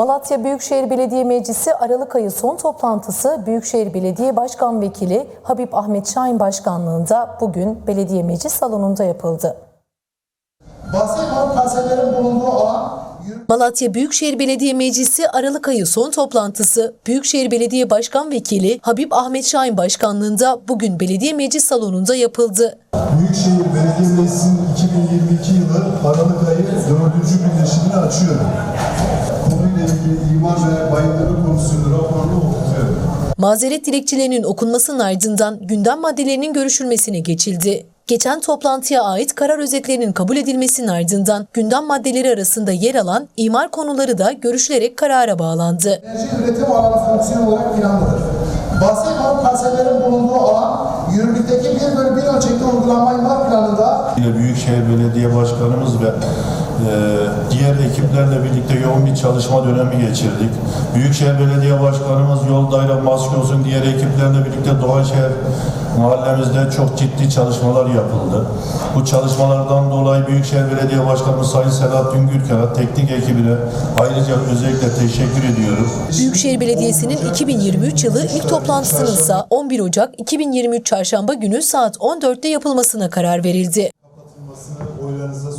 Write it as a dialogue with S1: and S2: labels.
S1: Malatya Büyükşehir Belediye Meclisi Aralık ayı son toplantısı Büyükşehir Belediye Başkan Vekili Habib Ahmet Şahin Başkanlığında bugün belediye meclis salonunda yapıldı.
S2: Bulunduğu alan
S1: Malatya Büyükşehir Belediye Meclisi Aralık ayı son toplantısı Büyükşehir Belediye Başkan Vekili Habib Ahmet Şahin Başkanlığında bugün belediye meclis salonunda yapıldı.
S3: Büyükşehir Belediye Meclisi'nin 2022 yılı Aralık ayı 4. birleşimini açıyorum. İmar ve bayındırlık komisyonu raporunu okutuyorum.
S1: Mazeret dilekçelerinin okunmasının ardından gündem maddelerinin görüşülmesine geçildi. Geçen toplantıya ait karar özetlerinin kabul edilmesinin ardından gündem maddeleri arasında yer alan imar konuları da görüşülerek karara bağlandı.
S2: enerji üretim alanı fonksiyon olarak planlıdır. Kamu parselerin bulunduğu alan yürürlükteki 1 bölü 1 ölçekli uygulama imar planında
S4: Yine Büyükşehir Belediye Başkanımız ve diğer ekiplerle birlikte yoğun bir çalışma dönemi geçirdik. Büyükşehir Belediye Başkanımız Yoldayla Maskos'un diğer ekiplerle birlikte Doğanşehir mahallemizde çok ciddi çalışmalar yapıldı. Bu çalışmalardan dolayı Büyükşehir Belediye Başkanımız Sayın Selahattin Gürkaya teknik ekibine ayrıca özellikle teşekkür ediyorum.
S1: Büyükşehir Belediyesi'nin 2023 yılı ilk toplantısının ise 11 Ocak 2023 Çarşamba günü saat 14'te yapılmasına karar verildi.
S3: Kapatılmasını oylarınıza